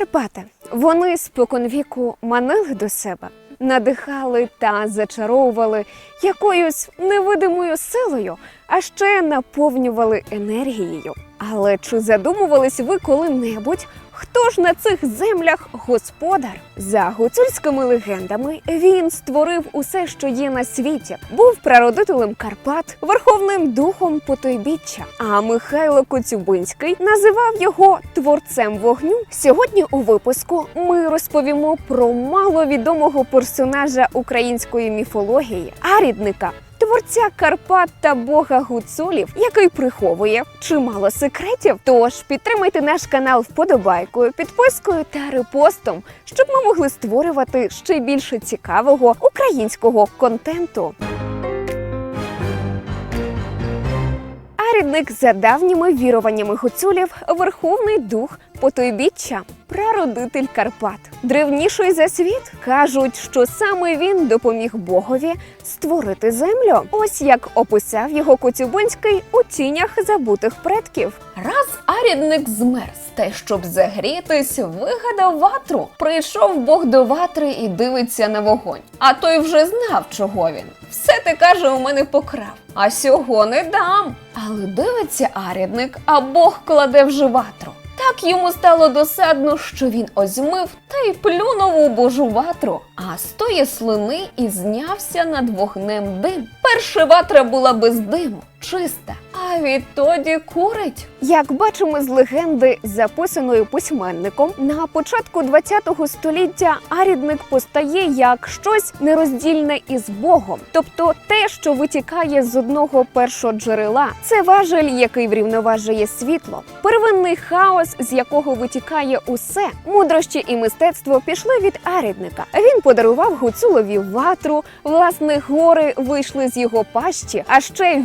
Карпати. Вони споконвіку манили до себе, надихали та зачаровували якоюсь невидимою силою, а ще наповнювали енергією. Але чи задумувались ви коли-небудь, хто ж на цих землях господар? За гуцульськими легендами він створив усе, що є на світі, був прародителем Карпат, верховним духом потойбіччя. А Михайло Коцюбинський називав його творцем вогню. Сьогодні у випуску ми розповімо про маловідомого персонажа української міфології Арідника. Творця Карпат та Бога гуцулів, який приховує чимало секретів. Тож підтримайте наш канал вподобайкою, підпискою та репостом, щоб ми могли створювати ще більше цікавого українського контенту. Арідник за давніми віруваннями гуцулів верховний дух потойбіччя, прародитель Карпат. Древніший за світ кажуть, що саме він допоміг Богові створити землю. Ось як описав його Коцюбинський у тінях забутих предків. Раз арідник змерз, та щоб загрітись, вигадав ватру. Прийшов Бог до ватри і дивиться на вогонь. А той вже знав, чого він. Все ти каже, у мене покрав, а сього не дам. Але дивиться арідник, а Бог кладе вже ватру. Так йому стало досадно, що він озьмив та й плюнув у божу ватру, а з тої слини і знявся над вогнем дим. Перша ватра була без диму, чиста, а відтоді курить. Як бачимо з легенди, записаної письменником, на початку ХХ століття арідник постає як щось нероздільне із Богом, тобто те, що витікає з одного першоджерела. Це важель, який врівноважує світло, первинний хаос, з якого витікає усе. Мудрощі і мистецтво пішли від арідника. Він подарував гуцулові ватру, власне, гори вийшли з його пащі, а ще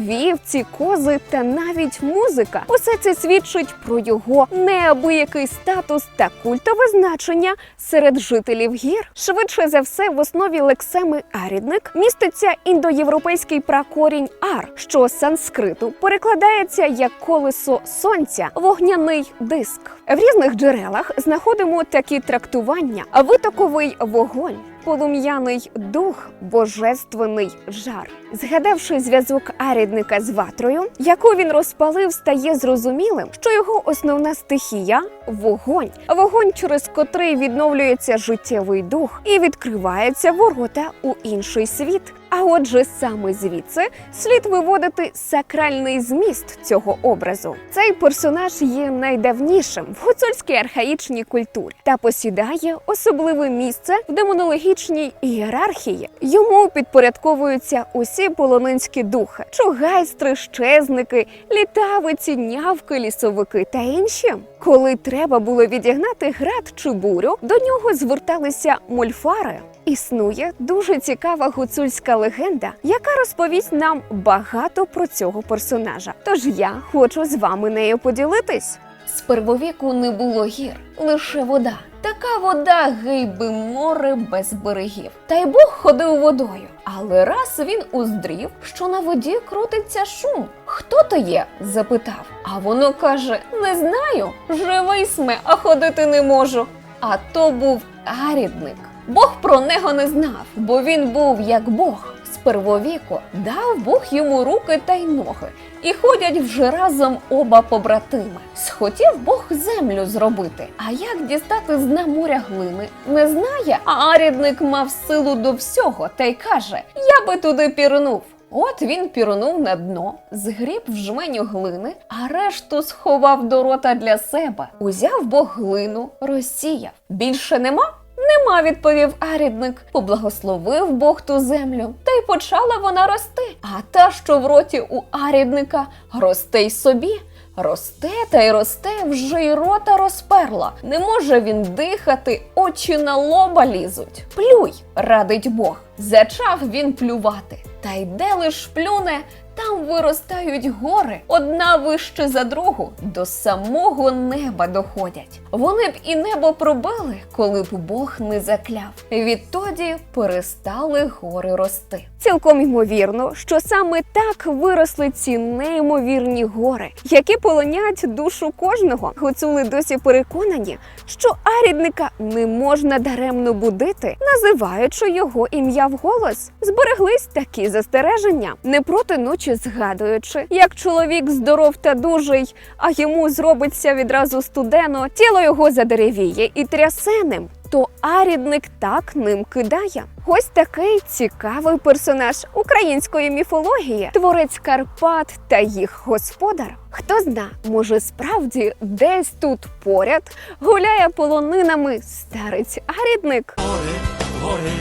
вівці, кози та навіть музика. Усе це свідчить про його неабиякий статус та культове значення серед жителів гір. Швидше за все, в основі лексеми арідник міститься індоєвропейський пракорінь ар, що з санскриту перекладається як колесо сонця, вогняний диск. В різних джерелах знаходимо такі трактування: витоковий вогонь. Полум'яний дух, божественний жар. Згадавши зв'язок арідника з ватрою, яку він розпалив, стає зрозумілим, що його основна стихія вогонь, вогонь, через котрий відновлюється життєвий дух і відкриваються ворота у інший світ. А отже, саме звідси слід виводити сакральний зміст цього образу. Цей персонаж є найдавнішим в гуцульській архаїчній культурі та посідає особливе місце в демонологічній ієрархії. Йому підпорядковуються усі полонинські духи: чугайстри, щезники, літавиці, нявки, лісовики та інші. Коли треба було відігнати град чи бурю, до нього зверталися мольфари. Існує дуже цікава гуцульська легенда, яка розповість нам багато про цього персонажа. Тож я хочу з вами нею поділитись. З первовіку не було гір, лише вода. Така вода гейби море без берегів. Та й Бог ходив водою. Але раз він уздрів, що на воді крутиться шум. Хто то є? запитав. А воно каже: Не знаю, живий сме, а ходити не можу. А то був арідник. Бог про нього не знав, бо він був як Бог. З первовіку дав Бог йому руки та й ноги, і ходять вже разом оба побратими. Схотів Бог землю зробити. А як дістати з дна моря глини, не знає. А арідник мав силу до всього та й каже: Я би туди пірнув. От він пірнув на дно, згріб в жменю глини, а решту сховав до рота для себе. Узяв Бог глину, розсіяв. Більше нема? Нема, відповів арідник. Поблагословив Бог ту землю, та й почала вона рости. А та, що в роті у арідника, росте й собі. Росте та й росте, вже й рота розперла. Не може він дихати, очі на лоба лізуть. Плюй, радить Бог. Зачав він плювати. Та й де лиш плюне, Там виростають гори, одна вище за другу, до самого неба доходять. Вони б і небо пробили, коли б Бог не закляв. Відтоді перестали гори рости. Цілком ймовірно, що саме так виросли ці неймовірні гори, які полонять душу кожного. Гуцули досі переконані, що арідника не можна даремно будити, називаючи його ім'я вголос. Збереглись такі застереження, не проти ночі згадуючи, як чоловік здоров та дужий, а йому зробиться відразу студено, тіло його задеревіє і трясе ним. То арідник так ним кидає. Ось такий цікавий персонаж української міфології, творець Карпат та їх господар. Хто зна, може справді десь тут поряд гуляє полонинами старець арідник. Гори, гори,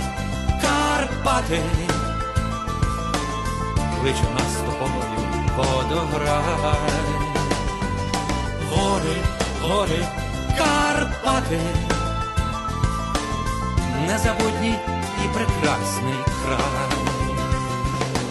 Карпати, кличе нас тобою водограй. Гори, гори, Карпати, незабутній і прекрасний край.